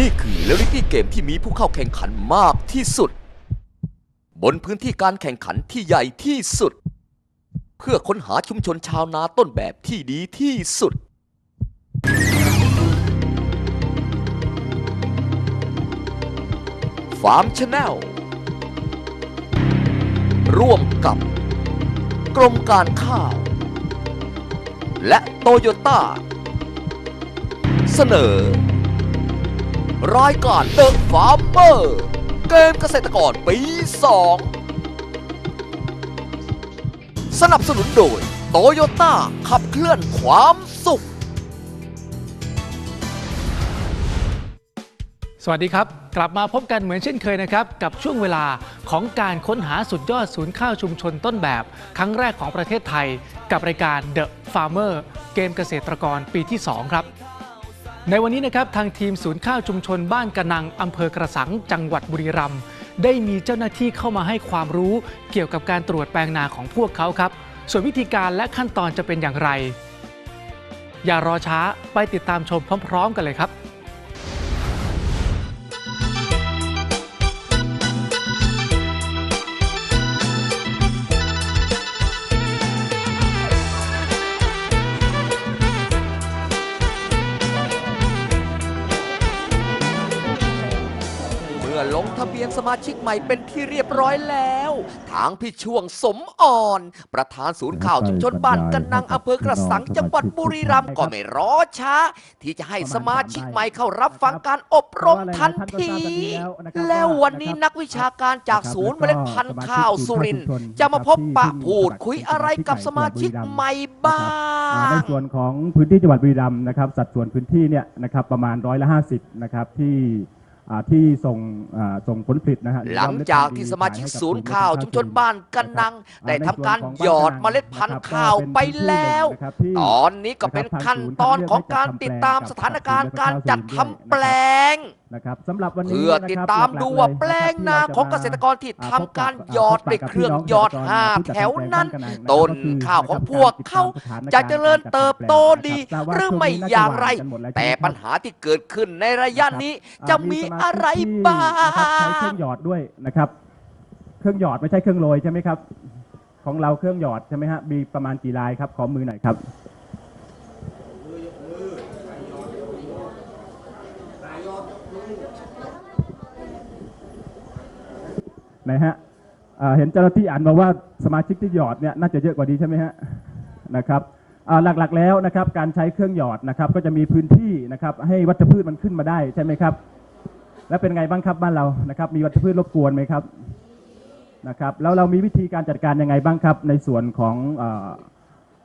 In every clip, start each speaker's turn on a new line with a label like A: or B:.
A: นี่คือเรลิตี้เกมที่มีผู้เข้าแข่งขันมากที่สุด บนพื้นที่การแข่งขันที่ใหญ่ที่สุด เพื่อค้นหาชุมชนชาวนาต้นแบบที่ดีที่สุด ฟาร์มชาแนลร่วมกับ กรมการข้าว และโตโยต้า เสนอ รายการเดอะฟาร์มเมอร์เกมเกษตรกรปี 2 สนับสนุนโดยโตโยต้าขับเคลื่อนความสุข
B: สวัสดีครับ กลับมาพบกันเหมือนเช่นเคยนะครับ กับช่วงเวลาของการค้นหาสุดยอดศูนย์ข้าวชุมชนต้นแบบ ครั้งแรกของประเทศไทย กับรายการ The Farmer เกมเกษตรกรปีที่ 2 ครับ ในวันนี้นะครับทางทีมศูนย์ข้าวชุมชนบ้านกระนังอำเภอกระสังจังหวัดบุรีรัมย์ได้มีเจ้าหน้าที่เข้ามาให้ความรู้เกี่ยวกับการตรวจแปลงนาของพวกเขาครับ ส่วนวิธีการและขั้นตอนจะเป็นอย่างไร อย่ารอช้าไปติดตามชมพร้อม ๆ กันเลยครับ
A: บียนสมาชิกใหม่เป็นที่เรียบร้อยแล้ว ทางพี่ช่วงสมอ่อน ประธานศูนย์ข่าวชุมชนบ้านกันนังอำเภอกระสังจังหวัดบุรีรัมย์ก็ไม่รอช้า ที่จะให้สมาชิกใหม่เข้ารับฟังการอบรมทันที แล้ววันนี้นักวิชาการจากศูนย์เมล็ดพันธุ์ข้าวสุรินจะมาพบปะพูดคุยอะไรกับสมาชิกใหม่บ้า
C: อ่าในส่วนของพื้นที่จังหวัดบุรีรัมย์นะครับสัดส่วนพื้นที่เนี่ยนะครับประมาณร้อยละห้าสิบนะครับที่ ที่ส่งอ่าส่งผลผลิตนะฮะ
A: หลังจากที่สมาชิกศูนย์ข้าว ชุมชนบ้านกันนัง ได้ทำการหยอดเมล็ดพันธุ์ข้าวไปแล้ว ตอนนี้ก็เป็นขั้นตอนของการติดตามสถานการณ์การจัดทำแปลง
C: นะครับสำหรับวันนี้
A: เพื่อติดตามดูว่าแปลงนาของเกษตรกรที่ทำการหยอดด้วยเครื่องหยอดห้าแถวนั้นต้นข้าวของพวกเขาจะเจริญเติบโตดีหรือไม่อย่างไร แต่ปัญหาที่เกิดขึ้นในระยะนี้จะมีอะไรบ้า
C: นะครับใช้เครื่
A: ง
C: องหยอดด้วยนะครับ เครื่องหยอดไม่ใช่เครื่องโรยใช่ไหมครับ ของเราเครื่องหยอดใช่ไหมฮะมีประมาณกี่ลายครับขอมือหน่อยครับ นะฮะเห็นเจ้าหน้าที่อ่านมาว่าสมาชิกที่หยอดเนี่ยน่าจะเยอะกว่านี้ใช่ไหมฮะนะครับหลักๆแล้วนะครับการใช้เครื่องหยอดนะครับก็จะมีพื้นที่นะครับให้วัชพืชมันขึ้นมาได้ใช่ไหมครับ แล้วเป็นไงบ้างครับบ้านเรานะครับ มีวัชพืชรบกวนไหมครับนะครับแล้วเรามีวิธีการจัดการยังไงบ้างครับ ในส่วนของอ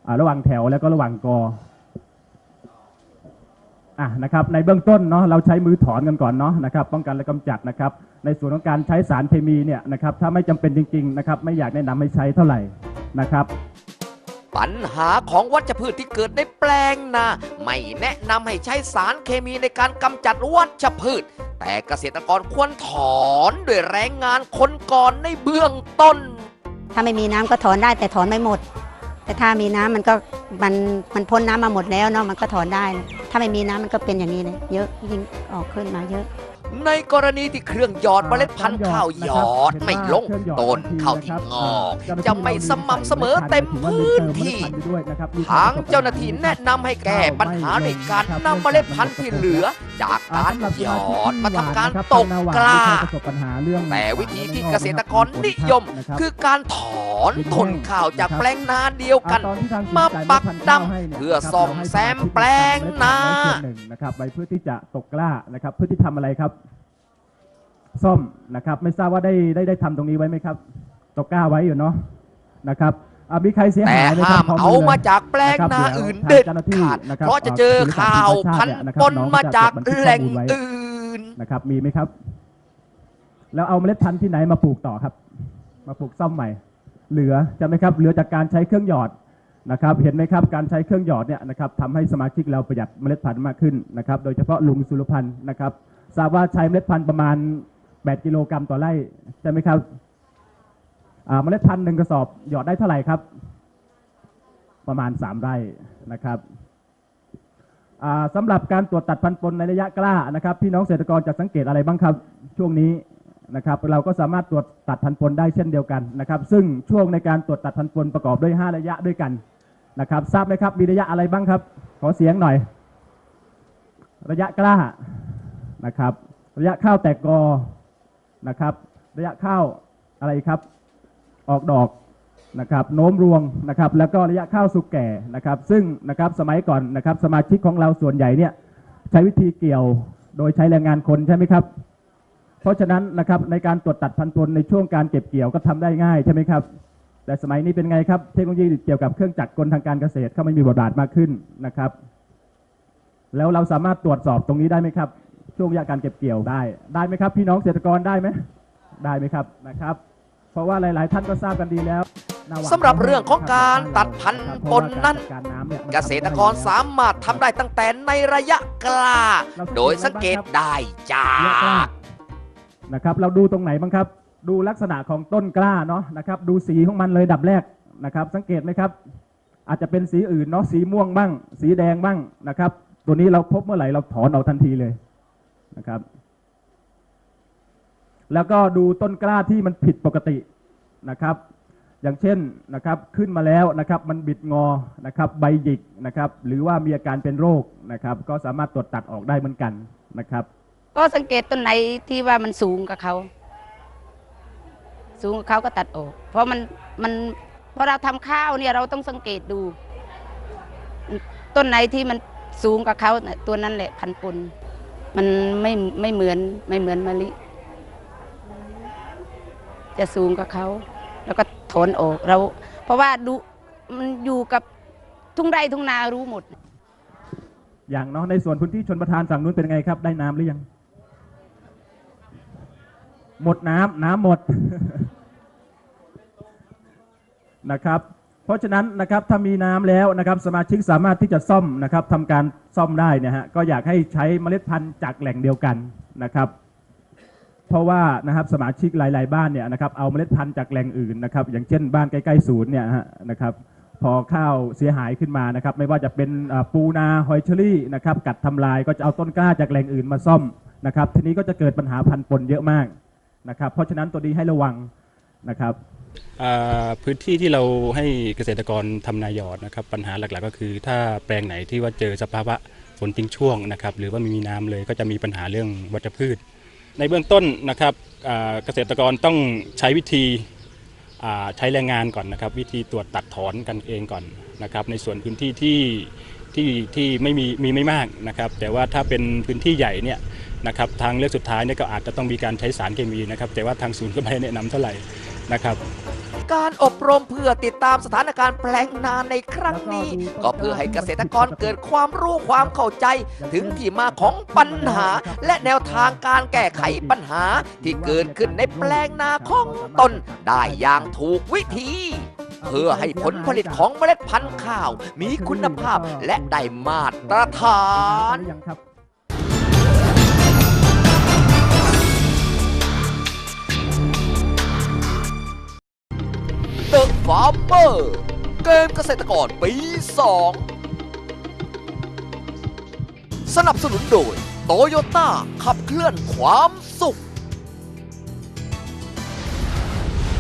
C: อระหว่างแถวแล้วก็ระหว่างกออะนะครับในเบื้องต้นเนาะเราใช้มือถอนกันก่อนเนาะนะครับป้องกันและกำจัดนะครับ ในส่วนของการใช้สารเคมีเนี่ยนะครับถ้าไม่จำเป็นจริงๆนะครับไม่อยากแนะนำให้ใช้เท่าไหร่นะครับ
A: ปัญหาของวัชพืชที่เกิดในแปลงนาไม่แนะนำให้ใช้สารเคมีในการกำจัดวัชพืช แต่เกษตรกรควรถอนด้วยแรงงานคนก่อนในเบื้องต้น
D: ถ้าไม่มีน้ำก็ถอนได้แต่ถอนไม่หมด แต่ถ้ามีน้ำมันก็มันมันพ้นน้ำมาหมดแล้วเนาะมันก็ถอนได้นะถ้าไม่มีน้ำมันก็เป็นอย่างนี้เลยเยอะยิ่งออกขึ้นมาเยอะ
A: ในกรณีที่เครื่องหยอดเมล็ดพันธุ์ข้าวหยอดไม่ลงต้นข้าวที่งอกจะไม่สม่ำเสมอเต็มพื้นที่ทางเจ้าหน้าที่แนะนำให้แก้ปัญหาด้วยการนำเมล็ดพันธุ์ที่เหลือ จากการหยอดมาทำการตกกล้าแต่วิธีที่เกษตรกรนิยม คือการถอนต้นข้าวจากแปลงนาเดียวกัน มาปักดำเพื่อส่องแซมแปลงนา
C: หนึ่งนะครับไว้เพื่อที่จะตกกล้านะครับเพื่อที่ทำอะไรครับ ซ่อมนะครับ ไม่ทราบว่าได้ได้ได้ทำตรงนี้ไว้ไหมครับตกกล้าไว้อยู่เนาะนะครับอะมีใครเสีย
A: แต่
C: หายไหมค
A: ห้า
C: รับ
A: ม
C: พร้
A: เอา
C: ลย
A: มาจากแปลงนาอื่นเด็ดขาดเพราะจะเจอข่าวพันปนมาจากแหล่งอื่น
C: นะครับ มีไหมครับ แล้วเอาเมล็ดพันธุ์ที่ไหนมาปลูกต่อครับ มาปลูกซ่อมใหม่ เหลือใช่ไหมครับเหลือจากการใช้เครื่องหยอดนะครับ เห็นไหมครับการใช้เครื่องหยอดเนี่ยนะครับทำให้สมาชิกเราประหยัดเมล็ดพันธุ์มากขึ้นนะครับ โดยเฉพาะลุงสุรพันธ์นะครับทราบว่าใช้เมล็ดพันธุ์ประมาณ 8 กิโลกรัมต่อไร่ใช่ไหมครับอ่าเมล็ดพันธุ์หนึ่งกระสอบหยอดได้เท่าไหร่ครับ ประมาณ 3 ไร่นะครับอ่าสำหรับการตรวจตัดพันธุ์ปนในระยะกล้านะครับ พี่น้องเกษตรกรจะสังเกตอะไรบ้างครับ ช่วงนี้นะครับ เราก็สามารถตรวจตัดพันธุ์ปนได้เช่นเดียวกันนะครับ ซึ่งช่วงในการตรวจตัดพันธุ์ปนประกอบด้วย 5 ระยะด้วยกันนะครับ ทราบไหมครับมีระยะอะไรบ้างครับ ขอเสียงหน่อย ระยะกล้านะครับ ระยะข้าวแตกกอ นะครับ ระยะข้าวอะไรครับ ออกดอกนะครับโน้มรวงนะครับ แล้วก็ระยะข้าวสุกแก่นะครับ ซึ่งนะครับสมัยก่อนนะครับ สมาชิกของเราส่วนใหญ่เนี่ยใช้วิธีเกี่ยวโดยใช้แรงงานคนใช่ไหมครับ เพราะฉะนั้นนะครับในการตรวจตัดพันธุ์ปนในช่วงการเก็บเกี่ยวก็ทำได้ง่ายใช่ไหมครับแต่สมัยนี้เป็นไงครับ เทคโนโลยีเกี่ยวกับเครื่องจักรกลทางการเกษตรเข้ามามีบทบาทมากขึ้นนะครับ แล้วเราสามารถตรวจสอบตรงนี้ได้ไหมครับ ช่วงระยะการเก็บเกี่ยวได้ ได้ไหมครับ พี่น้องเกษตรกรได้ไหมได้ไหมครับนะครับ เพราะว่าหลาย ๆ ท่านก็ทราบกันดีแล้วนาหวาน
A: สำหรับเรื่องของการตัดพันธุ์ปนนั้น
C: เพราะว่าการจัดการน้ำเนี่ยมัน
A: เกษตรกรสามารถทำได้ตั้งแต่ในระยะกล้า โดยสังเกตได้จา
C: ระยะกล้ากนะครับ เราดูตรงไหนบ้างครับ ดูลักษณะของต้นกล้าเนาะนะครับ ดูสีของมันเลยดับแรกนะครับ สังเกตไหมครับ อาจจะเป็นสีอื่นเนาะสีม่วงบ้าง สีแดงบ้างนะครับ ตัวนี้เราพบเมื่อไหร่เราถอนออกทันทีเลย นะครับ แล้วก็ดูต้นกล้าที่มันผิดปกตินะครับ อย่างเช่นนะครับขึ้นมาแล้วนะครับ มันบิดงอนะครับ ใบหยิกนะครับ หรือว่ามีอาการเป็นโรคนะครับ ก็สามารถตรวจตัดออกได้เหมือนกันนะครับ
E: ก็สังเกตต้นไหนที่ว่ามันสูงกับเขา สูงกับเขาก็ตัดออก เพราะมันมันพอเราทำข้าวเนี่ยเราต้องสังเกตดู ต้นไหนที่มันสูงกับเขาตัวนั้นแหละพันธุ์ปน มันไม่ไม่เหมือนไม่เหมือนมะลิ จะสูงกับเขา แล้วก็ถอนออกเรา เพราะว่าดูมันอยู่กับทุ่งไร่ทุ่งนารู้หมด
C: อย่างเนาะในส่วนพื้นที่ชนประทานฝั่งนู้นเป็นไงครับ ได้น้ำหรือยัง หมดน้ำน้ำหมดนะครับ ราะฉะนั้นนะครับถ้ามีน้ำแล้วนะครับสมาชิกสามารถที่จะซ่อมนะครับทำการซ่อมได้นะฮะก็อยากให้ใช้เมล็ดพันธุ์จากแหล่งเดียวกันนะครับ เพราะว่านะครับสมาชิกหลาย ๆ บ้านเนี่ยนะครับเอาเมล็ดพันธุ์จากแหล่งอื่นนะครับ อย่างเช่นบ้านใกล้ๆศูนย์เนี่ยนะครับพอข้าวเสียหายขึ้นมานะครับ ไม่ว่าจะเป็นปูนาหอยเชอรี่นะครับ กัดทำลายก็จะเอาต้นกล้าจากแหล่งอื่นมาซ่อมนะครับ ทีนี้ก็จะเกิดปัญหาพันธุ์ปนเยอะมากนะครับ เพราะฉะนั้นตัวนี้ให้ระวังนะครับ
F: พื้นที่ที่เราให้เกษตรกรทำนาหยอดนะครับปัญหาหลักๆ ก็คือถ้าแปลงไหนที่ว่าเจอสภาวะฝนทิ้งช่วงนะครับหรือว่าไม่มีน้ำเลยก็จะมีปัญหาเรื่องวัชพืช ในเบื้องต้นนะครับเกษตรกรต้องใช้วิธีใช้แรงงานก่อนนะครับ วิธีตรวจตัดถอนกันเองก่อนนะครับ ในส่วนพื้นที่ที่ที่ที่ไม่มีมีไม่มากนะครับ แต่ว่าถ้าเป็นพื้นที่ใหญ่เนี่ยนะครับทางเลือกสุดท้ายเนี่ยก็อาจจะต้องมีการใช้สารเคมีนะครับ แต่ว่าทางศูนย์ก็ไม่แนะนำเท่าไหร่ นะครับ
A: การอบรมเพื่อติดตามสถานการณ์แปลงนาในครั้งนี้ ก็เพื่อให้เกษตรกรเกิดความรู้ความเข้าใจ ถึงที่มาของปัญหา และแนวทางการแก้ไขปัญหาที่เกิดขึ้นในแปลงนาของตน ได้อย่างถูกวิธี เพื่อให้ผลผลิตของเมล็ดพันธุ์ข้าว มีคุณภาพและได้มาตรฐาน Farmer เกมเกษตรกรปี 2 สนับสนุนโดยโตโยต้าขับเคลื่อนความสุข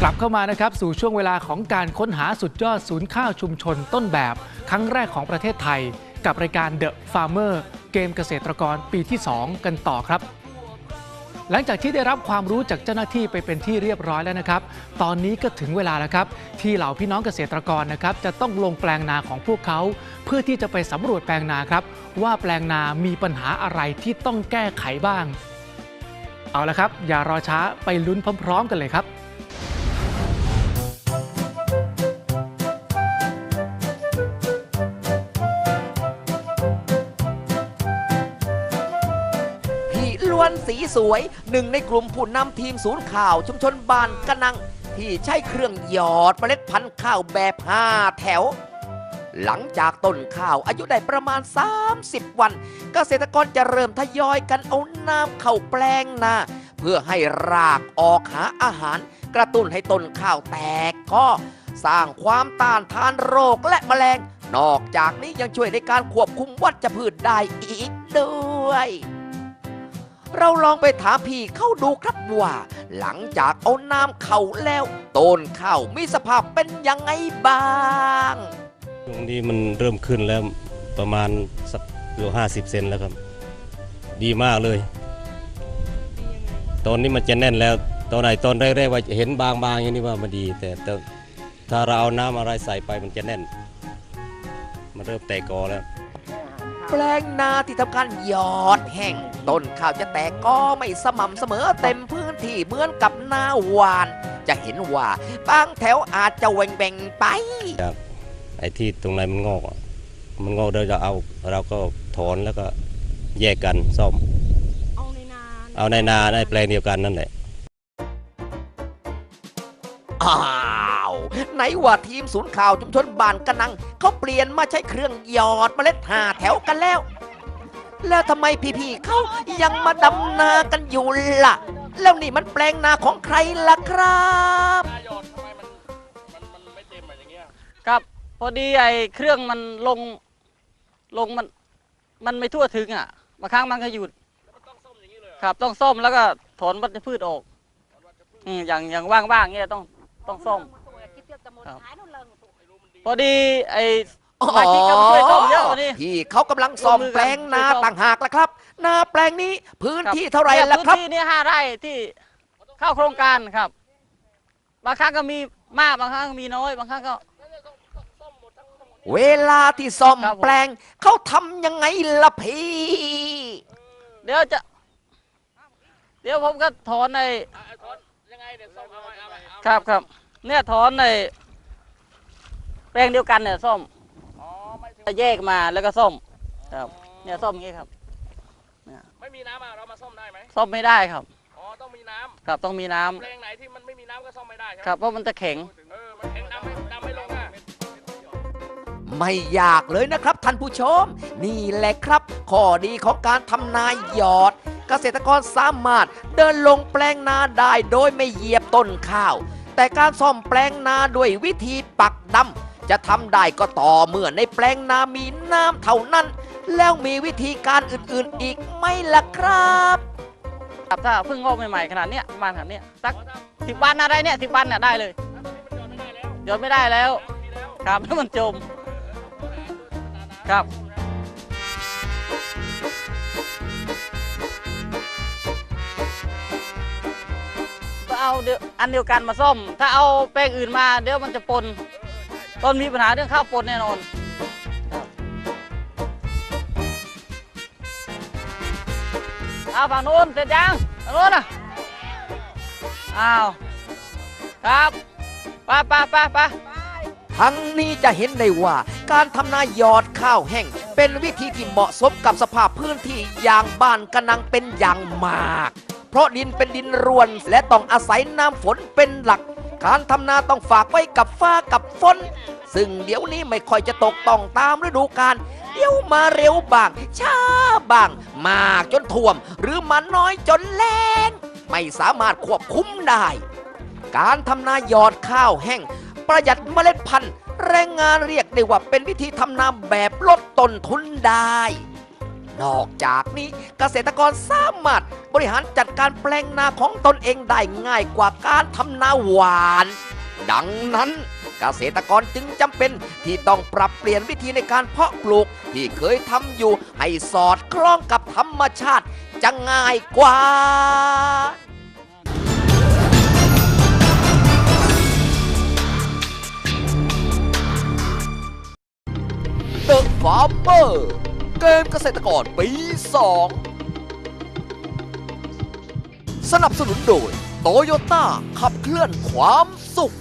B: กลับเข้ามานะครับสู่ช่วงเวลาของการค้นหาสุดยอดศูนย์ข้าวชุมชนต้นแบบ ครั้งแรกของประเทศไทย กับรายการ The Farmer เกมเกษตรกรปีที่ 2 กันต่อครับ หลังจากที่ได้รับความรู้จากเจ้าหน้าที่ไปเป็นที่เรียบร้อยแล้วนะครับ ตอนนี้ก็ถึงเวลาแล้วครับ ที่เหล่าพี่น้องเกษตรกรนะครับ จะต้องลงแปลงนาของพวกเขา เพื่อที่จะไปสำรวจแปลงนาครับ ว่าแปลงนามีปัญหาอะไรที่ต้องแก้ไขบ้าง เอาละครับ อย่ารอช้าไปลุ้นพร้อม ๆ กันเลยครับ
A: สีสวยหนึ่งในกลุ่มผู้นำทีมศูนย์ข่าว ชุมชนบ้านกะนัง ที่ใช้เครื่องหยอดเมล็ดพันธุ์ข้าวแบบ5แถว หลังจากต้นข้าวอายุได้ประมาณ 30 วัน เกษตรกรจะเริ่มทยอยกันเอาน้ำเข้าแปลงนาเพื่อให้รากออกหาอาหาร กระตุ้นให้ต้นข้าวแตกก็สร้างความต้านทานโรคและแมลง นอกจากนี้ยังช่วยในการควบคุมวัชพืชได้อีกด้วย เราลองไปถามพี่เข้าดูครับว่า หลังจากเอาน้ำเข้าแล้วต้นข้าวมีสภาพเป็นยังไงบ้าง
G: ช่วงนี้มันเริ่มขึ้นแล้วประมาณสักเกือบห้าสิบเซนแล้วครับ ดีมากเลย ตอนนี้มันจะแน่นแล้วตอนไหนตอนแรกๆว่าเห็นบางๆอย่างนี้ว่ามันดีแต่แต่ถ้าเราเอาน้ำอะไรใส่ไปมันจะแน่น มันเริ่มแตกกอแล้ว
A: แปลงนาที่ทำการหยอดแห้งต้นข้าวจะแตกก็ไม่สม่ำเสมอเต็มพื้นที่เหมือนกับหน้าหวาน จะเห็นว่าบางแถวอาจจะแหว่งแบ่งๆไป
G: ไอ้ที่ตรงไหนมันงอกอะมันงอกเราจะเอาเราก็ถอนแล้วก็แยกกันซ่อม
E: เอาในนา
G: เอาในนาในแปลงเดียวกันนั่นแหละ
A: อ้าว ไหนว่าทีมศูนย์ข่าวชุมชนบ้านกะนังเขาเปลี่ยนมาใช้เครื่องหยอดเมล็ดหาแถวกันแล้ว แล้วทำไมพี่ๆเขายังมาดำนากันอยู่ล่ะ แล้วนี่มันแปลงนาของใครล่ะครับ
H: ครับพอดีไอ้เครื่องมันลงลงมันมันไม่ทั่วถึงอะบางครั้งมันก็หยุดครับต้องซ่อมแล้วก็ถอนวัชพืชออก อืมอย่างอย่างว่างๆเงี้ยต้องต้องซ่อม ครับพอดีไอ้สมาชิกก็มาช่วยซ่อมเยอะกว่านี้
A: พี่เขากำลังซ่อมแปลงนาต่างหากล่ะครับ นาแปลงนี้พื้นที่เท่าไหร่ล่ะครับ
H: พื้นที่นี่ห้าไร่ที่เข้าโครงการครับ บางครั้งก็มีมากบางครั้งก็มีน้อยบางครั้งก็
A: เวลาที่ซ่อม
H: ครับผม
A: แปลงเขาทำยังไงล่ะพี่
H: เดี๋ยวจะ เดี๋ยวผมก็ถอนในครับครับ เนี่ยถอนในแปลงเดียวกันเนี่ยซ่อมจะแยกมาแล้วก็ซ่อมครับ เนี่ยซ่อมอย่างงี้ครับ
I: ไม่มีน้ำอะเรามาซ่อมได้ไหม
H: ซ่อมไม่ได้ครับ
I: อ๋อต้องมีน้ำ
H: ครับต้องมีน้ำ
I: แปลงไหนที่มันไม่มีน้ำก็ซ่อมไม่ได้ใช่ไหม
H: ครับเพราะมันจะแข็ง
I: เออมันแข็งน้ำไม่น้ำไม่ลงอะ
A: ไม่ยากเลยนะครับท่านผู้ชม นี่แหละครับ ข้อดีของการทำนาหยอด เกษตรกรสามารถเดินลงแปลงนาได้โดยไม่เหยียบต้นข้าว แต่การซ่อมแปลงนาด้วยวิธีปักดำจะทำได้ก็ต่อเมื่อในแปลงนามีน้ำเท่านั้น แล้วมีวิธีการอื่นๆอีกไหมล่ะครับ
H: ครับถ้าเพิ่งงอกใหม่ๆขนาดเนี้ยประมาณขนาดเนี้ยสักสิบวันอะไรเนี่ยสิบวันเนี่ยได้เลยหยอดไม่ได้แล้ว ครับแล้วมันจมครับ เอาเดี๋ยอันเดียวกันมาซ่อม ถ้าเอาแป้งอื่นมาเดี๋ยวมันจะปนต้นมีปัญหาเรื่องข้าวปนแน่นอนเอาฝั่งนู้นเสร็จยังฝั่งนู้นอะอ้าวครับไปไปไปไป
A: ทั้งนี้จะเห็นได้ว่าการทำนายอดข้าวแห้ง เป็นวิธีที่เหมาะสมกับสภาพพื้นที่อย่างบ้านกระนังเป็นอย่างมาก เพราะดินเป็นดินรวน และต้องอาศัยน้ำฝนเป็นหลัก การทำนาต้องฝากไว้กับฟ้ากับฝน ซึ่งเดี๋ยวนี้ไม่ค่อยจะตกต้องตามฤดูกาลเดี๋ยวมาเร็วบ้างช้าบ้าง มากจนท่วม หรือมาน้อยจนแล้งไม่สามารถควบคุมได้ การทำนาหยอดข้าวแห้ง ประหยัดเมล็ดพันธุ์ แรงงานเรียกได้ว่าเป็นวิธีทำนาแบบลดต้นทุนได้ นอกจากนี้เกษตรกรสามารถบริหารจัดการแปลงนาของตนเองได้ง่ายกว่าการทำนาหวาน ดังนั้นเกษตรกรจึงจำเป็นที่ต้องปรับเปลี่ยนวิธีในการเพาะปลูกที่เคยทำอยู่ให้สอดคล้องกับธรรมชาติจะง่ายกว่า The Farmer เกมเกษตรกรปี 2 สนับสนุนโดยโตโยต้าขับเคลื่อนความสุข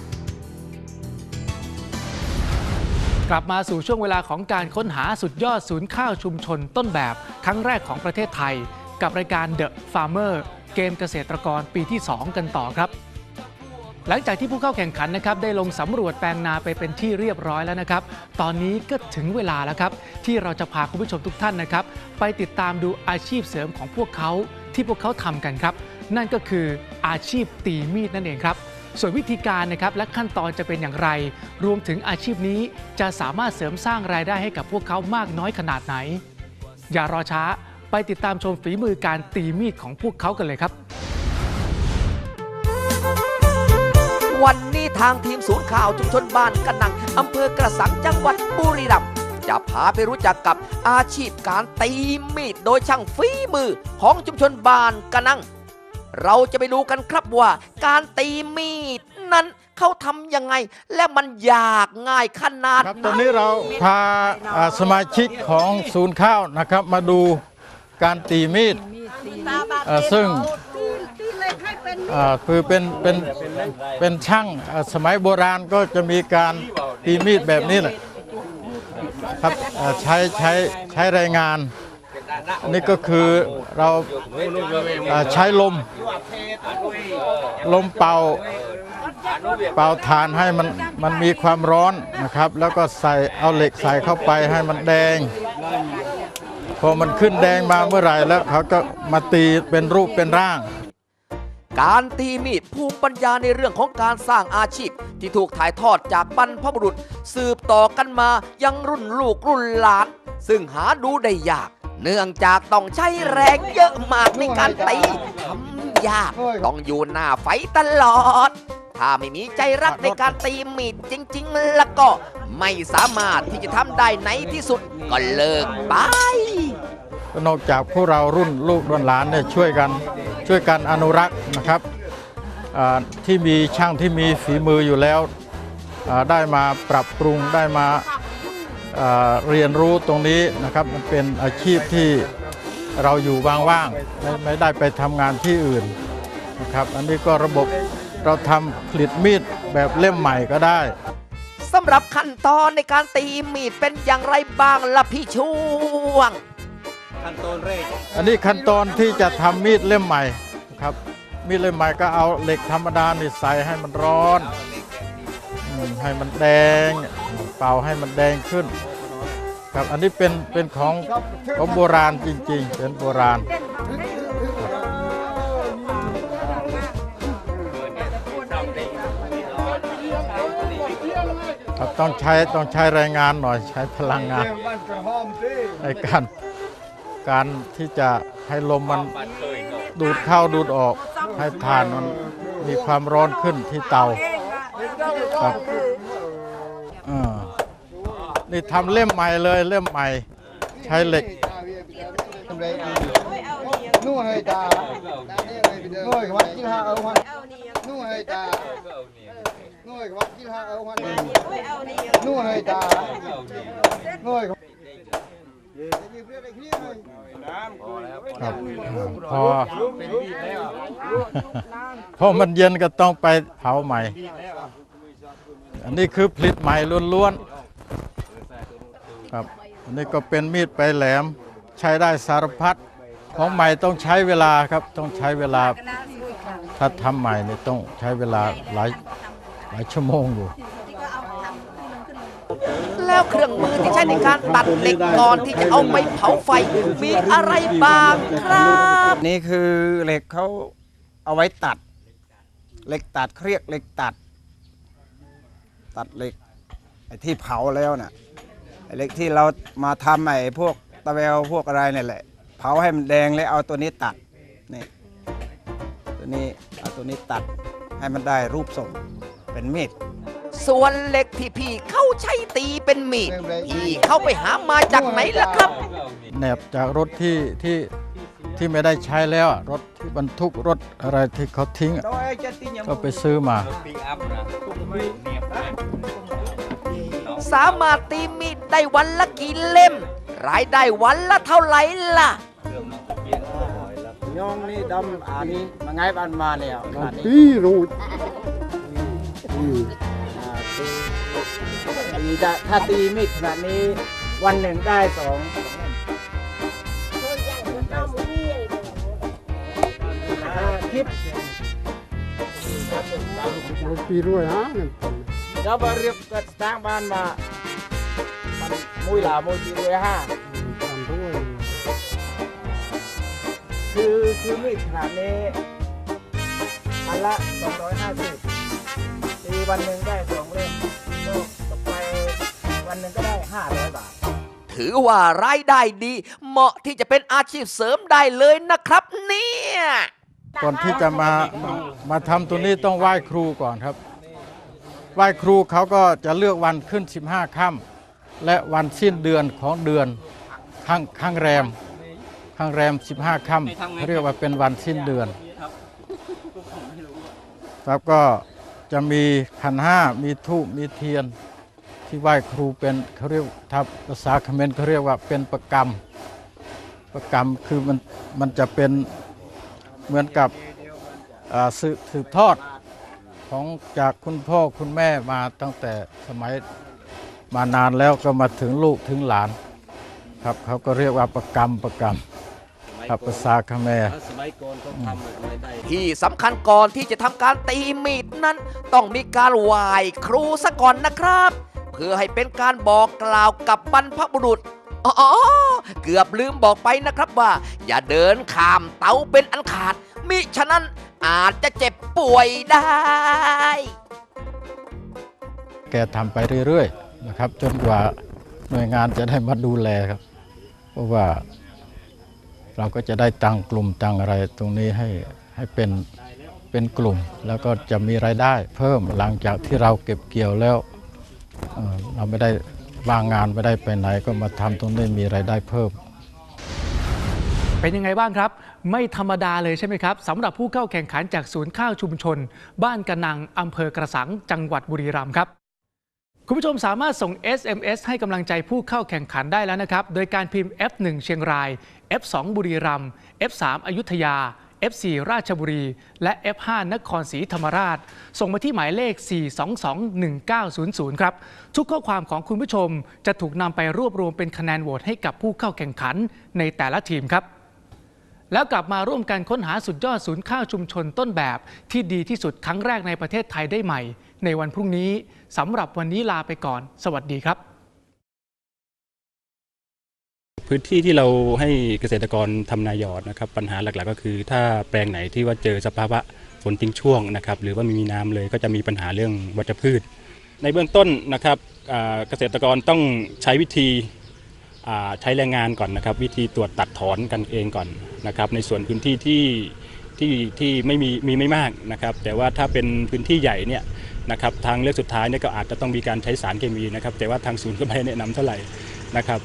B: กลับมาสู่ช่วงเวลาของการค้นหาสุดยอดศูนย์ข้าวชุมชนต้นแบบครั้งแรกของประเทศไทย กับรายการ The Farmer เกมเกษตรกรปีที่ 2 กันต่อครับ หลังจากที่ผู้เข้าแข่งขันนะครับได้ลงสำรวจแปลงนาไปเป็นที่เรียบร้อยแล้วนะครับ ตอนนี้ก็ถึงเวลาแล้วครับ ที่เราจะพาคุณผู้ชมทุกท่านนะครับ ไปติดตามดูอาชีพเสริมของพวกเขาที่พวกเขาทำกันครับ นั่นก็คืออาชีพตีมีดนั่นเองครับ ส่วนวิธีการนะครับและขั้นตอนจะเป็นอย่างไร รวมถึงอาชีพนี้จะสามารถเสริมสร้างรายได้ให้กับพวกเขามากน้อยขนาดไหน อย่ารอช้าไปติดตามชมฝีมือการตีมีดของพวกเขากันเลยครับ
A: วันนี้ทางทีมศูนย์ข่าวชุมชนบ้านกะนังอำเภอกระสังจังหวัดบุรีรัมย์จะพาไปรู้จักกับอาชีพการตีมีดโดยช่างฝีมือของชุมชนบ้านกะนัง เราจะไปดูกันครับว่า การตีมีดนั้นเขาทำยังไง และมันยากง่ายขนาด
J: ครับ
A: ไห
J: ตอนนี้เราพาอ่าสมาชิกของศูนย์ข้าวนะครับ มาดูการตีมีดอ่าซึ่ง อ่าคือเป็นเป็นเป็นช่างอ่าสมัยโบราณก็จะมีการตีมีดแบบนี้แหละครับอ่าใช้ใช้ใช้แรงงานนนี้ก็คือเราอ่าใช้ลม ลมเป่า เป่าถ่านให้มันมันมีความร้อนนะครับ แล้วก็ใส่เอาเหล็กใส่เข้าไปให้มันแดง พอมันขึ้นแดงมาเมื่อไหร่แล้วเขาก็มาตีเป็นรูปเป็นร่าง
A: การตีมีดภูมิปัญญาในเรื่องของการสร้างอาชีพ ที่ถูกถ่ายทอดจากบรรพบุรุษ สืบต่อกันมายังรุ่นลูกรุ่นหลาน ซึ่งหาดูได้ยาก เนื่องจากต้องใช้แรงเยอะมากในการตีทำยากต้องอยู่หน้าไฟตลอด ถ้าไม่มีใจรักในการตีมีดจริง ๆ แล้วก็ไม่สามารถที่จะทำได้ในที่สุดก็เลิกไป
J: ก็นอกจากพวกเรารุ่นลูกรุ่นหลานเนี่ยช่วยกัน ช่วยกันอนุรักษ์นะครับที่มีช่างที่มีฝีมืออยู่แล้วได้มาปรับปรุงได้มาเรียนรู้ตรงนี้นะครับมันเป็นอาชีพที่เราอยู่ว่างๆไม่ไม่ได้ไปทำงานที่อื่นนะครับ อันนี้ก็ระบบเราทำผลิตมีดแบบเล่มใหม่ก็ได้
A: สำหรับขั้นตอนในการตีมีดเป็นอย่างไรบ้างล่ะพี่ช่วง
J: อันนี้ขั้นตอนที่จะทำมีดเล่มใหม่ครับ มีดเล่มใหม่ก็เอาเหล็กธรรมดานี่ใส่ให้มันร้อนให้มันแดง เป่าให้มันแดงขึ้น ครับอันนี้เป็นเป็นของของโบราณจริง ๆ เป็นโบราณครับต้องใช้ต้องใช้แรงงานหน่อยใช้พลังงานในการ การที่จะให้ลมมันดูดเข้าดูดออกให้ถ่านมันมีความร้อนขึ้นที่เตาครับนี่ทำเล่มใหม่เลยเล่มใหม่ใช้เหล็ก
K: นู่นเลยตานู่นวัดกินห้าเอาหันนู่นเลยตานู่นวัดกินห้าเอาหันนู่นเลยตานู่น
J: ครับพอพอมันเย็นก็ต้องไปเผาใหม่ อันนี้คือผลิตใหม่ล้วนๆครับ อันนี้ก็เป็นมีดไปลายแหลม ใช้ได้สารพัดของใหม่ต้องใช้เวลาครับต้องใช้เวลา ถ้าทำใหม่เนี่ยต้องใช้เวลาหลายหลายชั่วโมงอยู่
A: แล้วเครื่องมือที่ใช้ในการตัดเหล็กก่อนที่จะเอาไปเผาไฟมีอะไรบ้างครับ
K: นี่คือเหล็กเขาเอาไว้ตัด เหล็กตัดเครียกเหล็กตัด ตัดเหล็กไอ้ที่เผาแล้วน่ะไอ้เหล็กที่เรามาทำไอ้พวกตะแววพวกอะไรนี่แหละ เผาให้มันแดงแล้วเอาตัวนี้ตัดนี่ตัวนี้เอาตัวนี้ตัดให้มันได้รูปทรงเป็นมีด
A: ส่วนเหล็กที่พี่เขาใช้ตีเป็นมีด พี่เขาไปหามาจากไหนล่ะครับ
J: แหนบจากรถที่ที่ที่ไม่ได้ใช้แล้วอะรถที่บรรทุกรถอะไรที่เขาทิ้งอะก็ไปซื้อมา
A: สามารถตีมีดได้วันละกี่เล่ม รายได้วันละเท่าไหร่ล่ะ
K: ยองนี่ดำอันนี้มาไงบ้านมาแล้วอันนี้
J: ปีรูด
K: อ่าคือตี จะถ้าตีมีดขนาดนี้วันหนึ่งได้สองถ้าคิด
J: ปีรุ่ยฮะ
K: เราบเรียบเกิดสร้างบ้านมามันมุยหลามุยปีด้วยห้าคือคือมีดขนาดนี้อันละ250วันหนึ่งได้สองเล่มก็ต่อไป วันหนึ่งก็ได้ห้าร้อยบาท
A: ถือว่ารายได้ดี เหมาะที่จะเป็นอาชีพเสริมได้เลยนะครับเนี่ย
J: ก่อนที่จะมามาทำตัวนี้ต้องไหว้ครูก่อนครับ ไหว้ครูเขาก็จะเลือกวันขึ้น 15ค่ำและวันสิ้นเดือนของเดือนข้างข้างแรมข้างแรม 15ค่ำเขาเรียกว่าเป็นวันสิ้นเดือนครับก็จะมีขันห้ามีทูบมีเทียน ที่ไหว้ครูเป็นเขาเรียกถ้าภาษาเขมรเขาเรียกว่าเป็นประกรรม ประกรรมคือมันมันจะเป็นเหมือนกับอ่าสืบสืบทอดของจากคุณพ่อคุณแม่มาตั้งแต่สมัยมานานแล้วก็มาถึงลูกถึงหลานครับเขาก็เรียกว่าประกรรมประกรรมครับภาษาเขมร
G: สมัยก่อนเขาทำอะไรได้
A: ที่สำคัญก่อนที่จะทำการตีมีดนั้น ต้องมีการไหว้ครูซะก่อนนะครับเพื่อให้เป็นการบอกกล่าวกับบรรพบุรุษอ๋อเกือบลืมบอกไปนะครับว่า อย่าเดินข้ามเตาเป็นอันขาด มิฉะนั้นอาจจะเจ็บป่วยได้
J: แกทำไปเรื่อยๆนะครับ จนกว่าหน่วยงานจะได้มาดูแลครับ เพราะว่า เราก็จะได้ตั้งกลุ่มตั้งอะไรตรงนี้ให้ให้เป็นเป็นกลุ่ม แล้วก็จะมีรายได้เพิ่มหลังจากที่เราเก็บเกี่ยวแล้ว เราไม่ได้ว่างงานไม่ได้ไปไหนก็มาทำตรงนี้มีรายได้เพิ่ม
B: เป็นยังไงบ้างครับ ไม่ธรรมดาเลยใช่ไหมครับสำหรับผู้เข้าแข่งขันจากศูนย์ข้าวชุมชน บ้านกระนังอำเภอกระสังจังหวัดบุรีรัมย์ครับคุณผู้ชมสามารถส่ง SMS ให้กำลังใจผู้เข้าแข่งขันได้แล้วนะครับ โดยการพิมพ์ F1 เชียงราย F2 บุรีรัมย์ F3 อยุธยา F4 ราชบุรี และ F5 นครศรีธรรมราช ส่งมาที่หมายเลข 4221900 ครับ ทุกข้อความของคุณผู้ชมจะถูกนำไปรวบรวมเป็นคะแนนโหวตให้กับผู้เข้าแข่งขันในแต่ละทีมครับ แล้วกลับมาร่วมกันค้นหาสุดยอดศูนย์ข้าวชุมชนต้นแบบ ที่ดีที่สุดครั้งแรกในประเทศไทยได้ใหม่ ในวันพรุ่งนี้สำหรับวันนี้ลาไปก่อน สวัสดีครับ
F: พื้นที่ที่เราให้เกษตรกรทำนายอดนะครับปัญหาหลักๆ ก็คือ ถ้าแปลงไหนที่ว่าเจอสภาวะฝนทิ้งช่วงนะครับหรือว่าไม่มีน้ำเลยก็จะมีปัญหาเรื่องวัชพืช ในเบื้องต้นนะครับเกษตรกรต้องใช้วิธีใช้แรงงานก่อนนะครับ วิธีตรวจตัดถอนกันเองก่อนนะครับ ในส่วนพื้นที่ที่ที่ที่ไม่มีมีไม่มากนะครับ แต่ว่าถ้าเป็นพื้นที่ใหญ่เนี่ยนะครับทางเลือกสุดท้ายเนี่ยก็อาจจะต้องมีการใช้สารเคมีนะครับ แต่ว่าทางศูนย์ก็ไม่แนะนำเท่าไหร่นะครับ